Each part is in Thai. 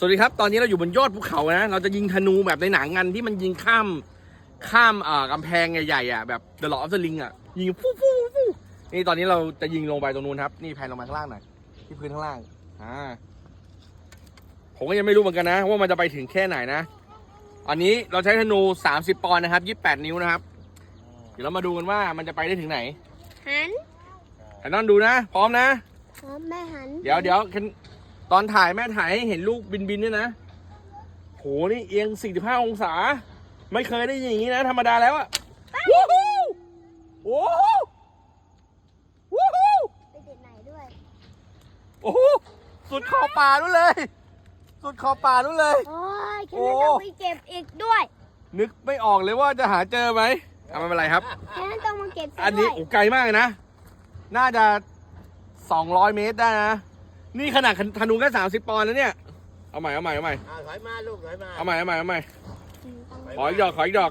สวัสดีครับ ตอนนี้เราอยู่บนยอดภูเขานะ เราจะยิงธนูแบบในหนังกันที่มันยิงข้ามข้ามเอ่อกำแพงใหญ่ๆอะแบบ The Lord of the Ring อะยิงฟู่ฟู่ฟู่นี่ตอนนี้เราจะยิงลงไปตรงนู้นครับ นี่แพนลงมาข้างล่างหน่อยที่พื้นข้างล่างอ่าผมก็ยังไม่รู้เหมือนกันนะ ว่ามันจะไปถึงแค่ไหนนะ อันนี้เราใช้ธนู 30 ปอนด์นะครับ 28 นิ้วนะครับ เดี๋ยวเรามาดูกันว่ามันจะไปได้ถึงไหนหันแอนนอนดูนะ พร้อมนะ พร้อมแม่หัน เดี๋ยวเดี๋ยว ตอนถ่ายแม่ถ่ายให้เห็นลูกบินบินๆด้วยนะโหนี่เอียง 45 องศา ไม่เคยได้ยินอย่างนี้นะ ธรรมดาแล้วอะวู้ฮู้โอ้โหวู้ฮู้ไปติดไหนด้วย โอ้โหสุดขอบป่านู้นเลย สุดขอบป่านู้นเลย โอ้ยแค่โอ้นั้นต้องไปเก็บอีกด้วยนึกไม่ออกเลยว่าจะหาเจอไหมอะไม่เป็นไรครับแค่นั้นต้องมาเก็บซะอันนี้ด้วย โอ้ไกลมากเลยนะ น่าจะ 200 เมตรได้นะ นี่ขนาดธนูแค่30ปอนด์แล้วเนี่ย เอาใหม่เอาใหม่เอาใหม่อ่าถอยมาลูกถอยมาเอาใหม่เอาใหม่เอาใหม่ต้องขออีกดอกขออีกดอก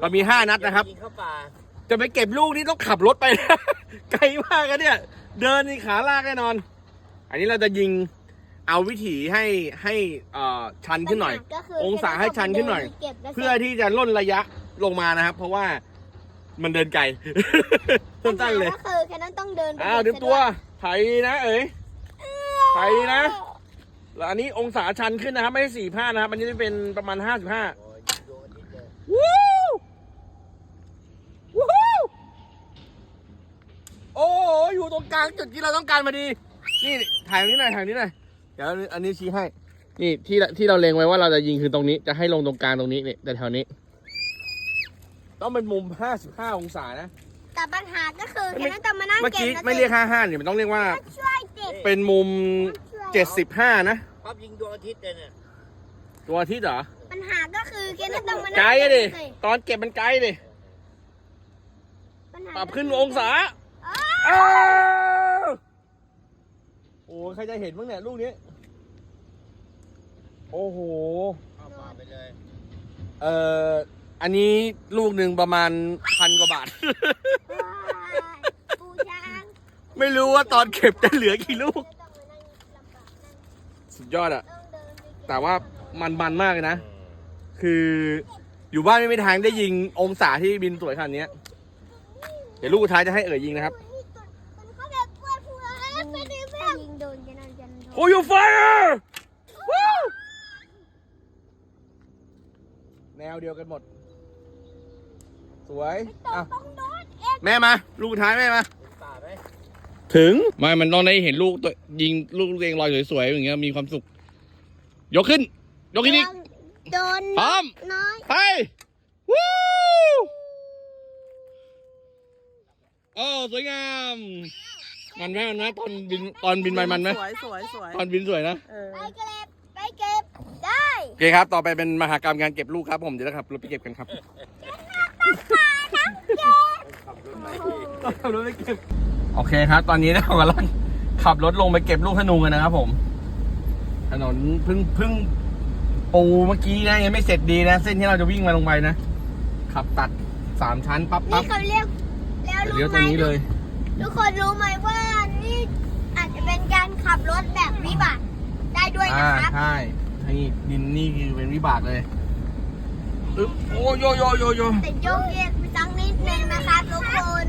เรามี5นัดนะครับ ยิงเข้าป่าจะไปเก็บลูกนี่ต้องขับรถไปนะ ไกลมากอะเนี่ย เดินนี่ขาลากแน่นอน อันนี้เราจะยิงเอาวิถีให้ให้เอ่อชันขึ้นหน่อยก็คืองศาให้ชันขึ้นหน่อยเก็บแล้วเพื่อที่จะล่นระยะลงมานะครับ เพราะว่ามันเดินไกล สั้นๆเลยก็คือแค่นั้นต้องเดินไปอ้าวเตรียมตัวไถนะเอ๋ย ไถนะ แล้วอันนี้องศาชันขึ้นนะครับ ไม่ใช่สี่ห้านะครับอันนี้จะเป็นประมาณห้าสิบห้าโอ้ยยิงดวงอาทิตย์เลยวู้วู้โอ้โหอยู่ตรงกลางจุดที่เราต้องการมาดี นี่ถ่ายตรงนี้หน่อยถ่ายตรงนี้หน่อย เดี๋ยวอันนี้ชี้ให้ นี่ที่ที่เราเล็งไว้ว่าเราจะยิงคือตรงนี้ จะให้ลงตรงกลางตรงนี้เนี่ยแต่แถวนี้ ต้องเป็นมุม55องศานะ แต่ปัญหาก็คือแค่นั้นต้องมานั่งเมื่อเก็บกี้แล้วไม่เรียก55เนี่ยมันต้องเรียกว่า ช่วยเก็บเป็นมุมช่วย75นะป๊อปยิงดวงอาทิตย์เลยเนี่ยตัวอาทิตย์เหรอ ปัญหาก็คือแค่นั้นต้องมานั่งไกลอะดิเก็บตอนเก็บมันไกลดิปัญหาปรับขึ้นองศาอ้าวอ้าวโอ้ใครจะเห็นบ้างเนี่ยลูกนี้ โอ้โหเข้าป่าไปเลย เอ่อ อันนี้ลูกหนึ่งประมาณพันกว่าบาท ปูช้างไม่รู้ว่าตอนเก็บจะเหลือกี่ลูกต้องมานั่งลำบากนั่งสุดยอดอะต้องเดินไปเก็บแต่ว่ามันมันมากเลยนะ คืออยู่บ้านไม่มีทางได้ยิงองศาที่บินสวยขนาดเนี้ยเดี๋ยวลูกสุดท้ายจะให้เอ๋ยยิงนะครับยิงโดนจะนอนจะนอน Hold your fire วู้แนวเดียวกันหมด สวยอะต้องโดนเองแม่มา ลูกสุดท้ายแม่มาป่าไหมถึง ไม่ มันต้องได้เห็นลูกตัวยิงลูกตัวเองลอยสวยๆอย่างเงี้ยมีความสุข ยกขึ้น ยกขึ้นอีก โดนพร้อม น้อยไปวู้โอ้สวยงาม มันไหมมันไหมตอนบินตอนบินไปมันไหมสวยสวยสวยตอนบินสวยนะ เออไปเก็บไปเก็บได้ โอเคครับ ต่อไปเป็นมหากรรมการเก็บลูกครับ ผมจะได้ขับรถไปเก็บกันครับขับรถไป ขับรถไปเก็บ โอเคครับ ตอนนี้เรากำลังขับรถลงไปเก็บลูกธนูกันนะครับผม ถนนเพึ่งเพึ่งปูเมื่อกี้นะยังไม่เสร็จดีนะ เส้นที่เราจะวิ่งมาลงไปนะ ขับตัดสามชั้นปั๊บนี่ปั๊บเขาเรียกแล้วเดี๋ยวรู้ไหมเลี้ยวตรงนี้เลย ทุกคนรู้ไหมว่านี่อาจจะเป็นการขับรถแบบวิบัติได้ด้วยอ่านะครับ ใช่นี่ดินนี่คือเป็นวิบากเลย อึ๊บโอ้โยโยโยโยแต่โยกเยกไปสักนิดนึงนะครับทุกคน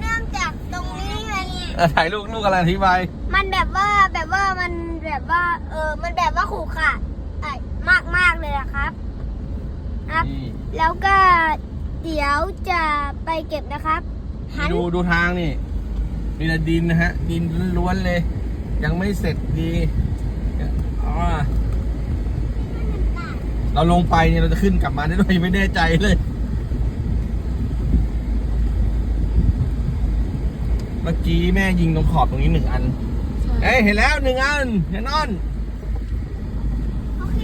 เนื่องจากตรงนี้ไงเออถ่ายลูกลูกอะไรอธิบายมันแบบว่าแบบว่ามันแบบว่า เออมันแบบว่าขู่ค่ะมากมากๆเลยอะครับ ครับ นี่แล้วก็เดี๋ยวจะไปเก็บนะครับหัน ดูดูทางนี่มีแต่ดินนะฮะ ดินล้วนๆเลย ยังไม่เสร็จดีอ๋อ เราลงไปเนี่ยเราจะขึ้นกลับมาได้ด้วยไม่แน่ใจเลย เมื่อกี้แม่ยิงตรงขอบตรงนี้หนึ่งอัน เอ้ยเห็นแล้วหนึ่งอันเห็นนอน โอเค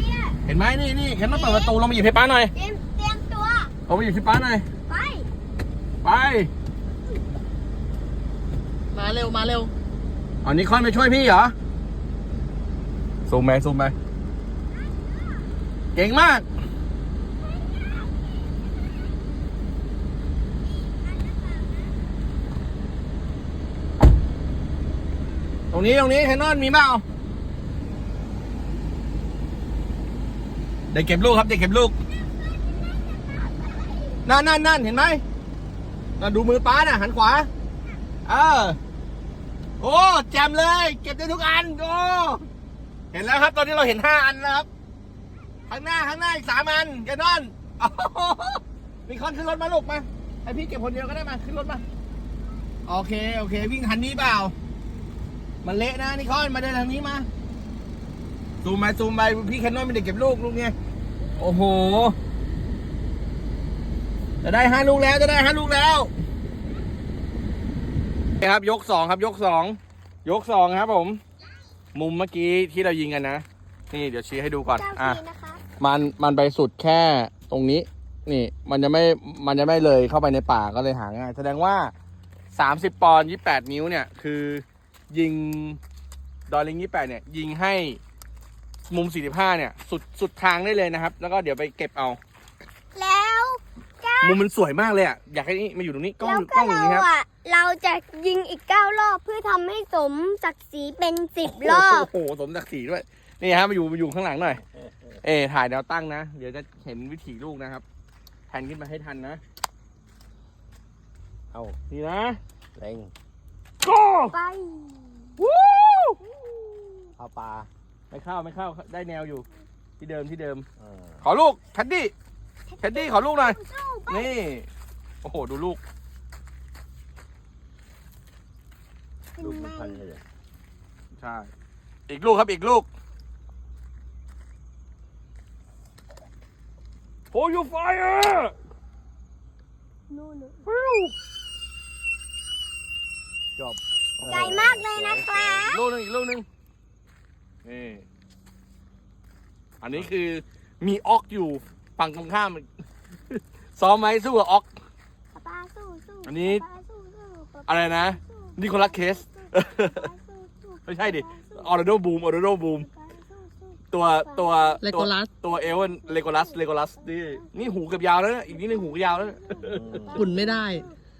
เห็นไหมนี่นี่เห็นต้องเปิดประตูลงมาหยิบให้ป้าหน่อยเตรียมเตรียมตัว ลงมาหยิบให้ป้าหน่อย ไป ไป มาเร็วมาเร็ว อันนี้คอนไปช่วยพี่เหรอซูมไปซูมไป เก่งมาก ตรงนี้ตรงนี้แคนนอนมีเปล่าเด็กเก็บลูกครับเด็กเก็บลูก นั่นนั่นนั่นเห็นไหมนั่นดูมือป้าน่ะ หันขวา เออ โอ้ แจมเลย เก็บได้ทุกอัน โอ้ เห็นแล้วครับ ตอนนี้เราเห็นห้าอันแล้วครับ ข้างหน้าข้างหน้าอีกสามอันแกนอนมีคนขึ้นรถมาลูกมาให้พี่เก็บคนเดียวก็ได้มาขึ้นรถมาโอเคโอเค วิ่งทันนี้เปล่า มันเละนะนี่คอนมาเดินทางนี้มาซูมไปซูมไปพี่แคนนอนเป็นเด็กเก็บลูกลูกเนี่ยโอ้โหจะได้ห้าลูกแล้วจะได้ห้าลูกแล้วครับ ยกสองครับ ยกสองยกสองครับผม มุมเมื่อกี้ที่เรายิงกันนะ นี่เดี๋ยวชี้ให้ดูก่อนอะ มันมันไปสุดแค่ตรงนี้ นี่ มันจะไม่มันจะไม่เลยเข้าไปในป่าก็เลยหาง่าย แสดงว่า 30 ปอนด์28 นิ้วเนี่ย คือยิงดอลลิง28เนี่ย ยิงให้มุม 45 เนี่ย สุดสุดทางได้เลยนะครับ แล้วก็เดี๋ยวไปเก็บเอา แล้วก็มุมมันสวยมากเลยอะอยากให้นี่มาอยู่ตรงนี้กล้องแล้วกก็ล้องอยู่เรานี่ครับอะเราจะยิงอีกเก้ารอบเพื่อทำให้สมศักดิ์ศรีเป็นสิบรอบ โอ้โห สมศักดิ์ศรีด้วย นี่ฮะมาอยู่มาอยู่ข้างหลังหน่อย เอยถ่ายแนวตั้งนะ เดี๋ยวจะเห็นวิถีลูกนะครับแทนขึ้นมาให้ทันนะ เอานี่นะเล็งก็ไปวู้เข้าปลาไม่เข้าไม่เข้าได้แนวอยู่ ที่เดิมที่เดิม เออขอลูกแคดดี้แคดดี้ขอลูกหน่อย สู้ไปนี่ โอ้โห ดูลูกลูกมันพันเลยเหรอใช่ อีกลูกครับอีกลูก โอ้ยไฟเออนู่นจบใหญ่มากเลยนะคะอีกลูกหนึงอีกลูกหนึงนี่อันนี้คือมีออกอยู่ฝั่งตรงข้าม ซ้อมไหมสู้กับออกป๊าป๊าสู้สู้อันนี้ป๊าป๊าสู้สู้ป๊าป๊าอะไรนะสู้นี่คนละเคสป๊าป๊าสู้สู้ไม่ใช่ดิป๊าป๊าสู้ออร์โดบูมออร์โดบูมป๊าป๊าสู้สู้ ตัวตัวเลตัโกวลัสตัวเอลเลโกลัสเลโกลัสนี่นี่หูเกับยาวแล้วนะอีกนิดนึงหูก็ยาวแล้วนะอืมขุนไม่ได้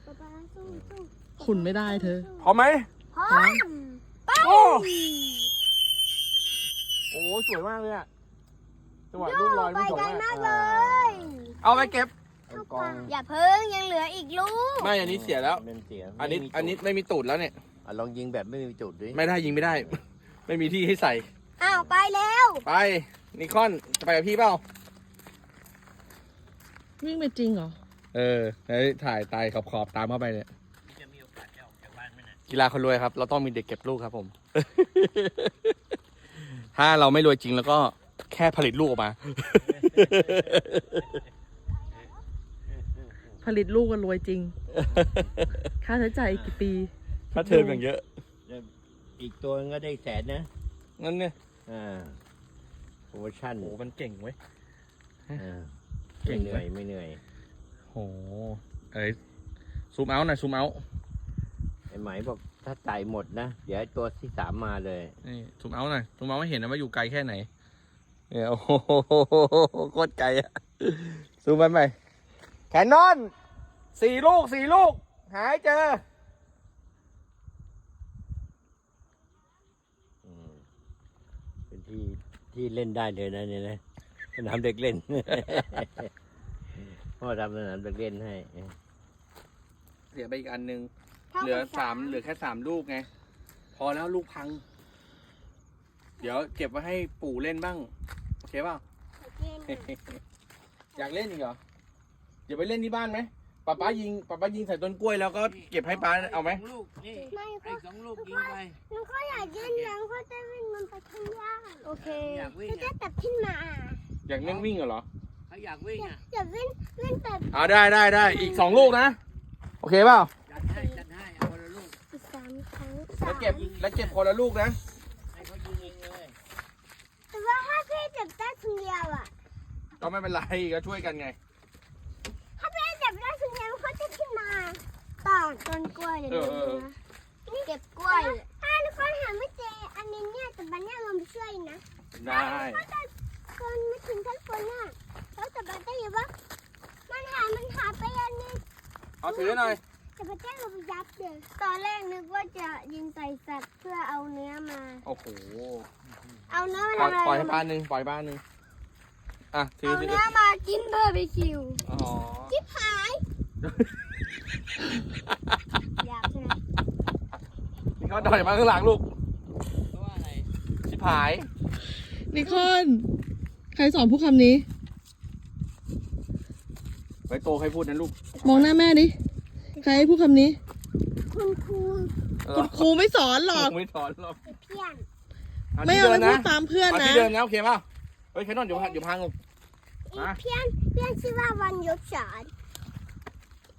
ป๊าป๊าสู้สู้ขุนไม่ได้เธอ พร้อมไหม พร้อมไปโอ้ โอ้โหสวยมากเลยอะจังหวะลูกลอยไปมันสวยไกลมากมากเลยเอาไปเก็บ เอากองอย่าเพิ่งยังเหลืออีกลูกไม่อันนี้เสียแล้ว เป็นเสียอันนี้ไม่มีอันนี้ไม่มีตูดแล้วเนี่ยอะลองยิงแบบไม่มีจุดดิ ไม่ได้ยิงไม่ได้ ไม่มีที่ให้ใส่ อ้าวไปแล้วไปนิคอนจะไปกับพี่เปล่าวิ่งไปจริงเหรอ เออเฮ้ยถ่ายตายขอบขอบๆตามเข้าไปเนี่ยจะมีโอกาสได้ออกจากบ้านไหมนะกีฬาคนรวยครับ เราต้องมีเด็กเก็บลูกครับผม ถ้าเราไม่รวยจริงแล้วก็แค่ผลิตลูกออกมา ผลิตลูกกันรวยจริง ค่าใช้จ่ายอีกกี่ปีค่าเทอมอย่างเยอะ อีกตัวนึงก็ได้แสนนะงั้นเนี่ย อ่าโปรโมชั่นโหมันเก่งเว้ย อ่าเก่ไม่งเหนื่อยไม่เหนื่อยโหเอ้ยซูมเอาหน่อยซูมเอาไอ้ไหมบอกถ้าจ่ายหมดนะ เดี๋ยวไอ้ตัวที่สามมาเลยนี่ซูมเอาหน่อยซูมเอาให้เห็นนะว่าอยู่ไกลแค่ไหนเนี่ยโอ้โหโคตรไกลอะซูมไปไหมแคนนอนสี่ลูกสี่ลูก หายเจออืมเป็น ที่ที่เล่นได้เลยนะเนี่ยนะสนามเด็กเล่น พ่อทำสนามเด็กเล่นให้เสียไปอีกอันหนึงท่เหลือกับสามเหลือแค่สามลูกไง พอแล้วลูกพัง เดี๋ยวเก็บไว้ให้ปู่เล่นบ้าง โอเคเปล่าอยากเล่นอีกเหรอ เดี๋ยวไปเล่นที่บ้านไหม ป้าป้ายิงป้าป้ายิงใส่ต้นกล้วยแล้วก็เก็บให้ป้าเอาไหมลูกนี่ไม่ไอ้ก็สองลูกยิงไปหนูก็อยากยืนยังเพราะจะวิ่งมันไปข้างล่างโอเคอยากวิ่งก็อะจะตัดขึ้นมาอยากเล่นวิ่งเหรอเขาอยากวิ่งอะอยากวิ่งเล่นแบบเอาได้ได้ได้อีกสองลูกนะ โอเคเปล่าจัดให้จัดให้เอาคนละลูกอีกสามครั้งแล้วเก็บแล้วเก็บคนละลูกนะ ให้เขายิงเองเลยแต่ว่าถ้าพี่จับได้คนเดียวอะก็ไม่เป็นไรก็ช่วยกันไง ถ้าพี่จับได้คนเดียวเขาจะขึ้นมา ต่อต้นกล้วยเดี๋ยวเออเออนะนี่เก็บกล้วยถ้าทุกคนหาไม่เจออันนี้เนี่ยแต่บันเนี่ยมันไม่ช่วยนะได้ถ้าจะคนไม่ถึงทั้งคนน่ะแล้วแต่บันได้ยินว่ามันหามันหาไปอันนี้เอาถือหน่อยแต่พระเจ้าเราไปยับเลยตอนแรกนึกว่าจะยิงใส่สัตว์เพื่อเอาเนื้อมาโอ้โหเอาเนื้อปล่มาอยทำอะไรปล่อยให้บ้านหนึ่งปล่อยบ้านหนึ่งอะถือเอาถือเนื้อมากินเบอร์บีคิวอ๋อชิบหาย อยากใช่ไหมนี่เขาดอยมาข้างหลังลูกชิบหาย นิคอน ใครสอนพูดคำนี้ไว้โตใครพูดนะลูกมองหน้าแม่ดิ ใครให้พูดคำนี้ คุณครูคุณครูไม่สอนหรอก ไม่ถอนหรอกเพี้ยนะไม่เอาที่ไปดินพูดตามเพื่อนเอานะที่เดินนะโอเคป่ะเฮ้ยแคนนอนเดี๋ยวพังเดี๋ยวพังลงอีมาเพี้ยนเพี้ยนชื่อว่าวันยกฉาน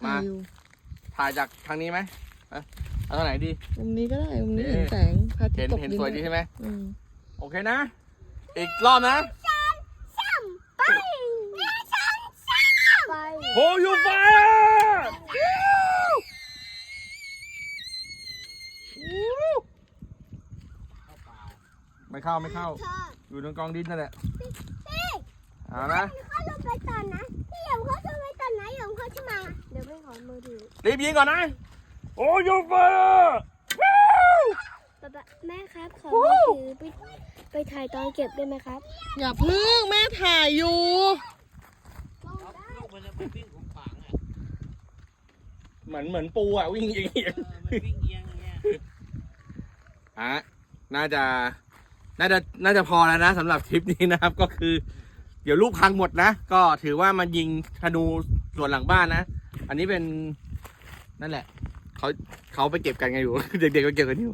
มาอยู่ถ่ายจากทางนี้ไหมเอาเอาทางไหนดี มุมนี้ก็ได้ มุมนี้เอ๊ะเห็นแสงพระอาทิตเห็นย์ตกเห็นดินสวยดีใช่ไหม อืมโอเคนะ อีกรอบนะซ้ำไปแม่ซ้ำซ้ำไปโฮยูไฟไม่เข้าไม่เข้าเธออยู่ตรงกองดินนั่นแหละพี่เอานะ เขาลงไปตอนนะ พี่หยงเขาจะไป ไปขอมือถือรีบยิงก่อนนะโฮยูไฟป๊าป๊าแม่ครับขอมือถือไปไปถ่ายตอนเก็บได้ไหมครับ อย่าพึ่งแม่ถ่ายอยู่มันจะไปวิ่งของขวางอะเหมือนเหมือนปูอะ วิ่งอย่างเงี้ยเออมันวิ่งเอียงอย่างเงี้ยอะน่าจะ น่าจะ น่าจะพอแล้วนะสำหรับทริปนี้นะครับ ก็คือ เดี๋ยวลูกพังหมดนะ ก็ถือว่ามันยิงธนูส่วนหลังบ้านนะ อันนี้เป็นนั่นแหละเขาเขาไปเก็บกันไงอยู่ เด็กๆไปเก็บกันอยู่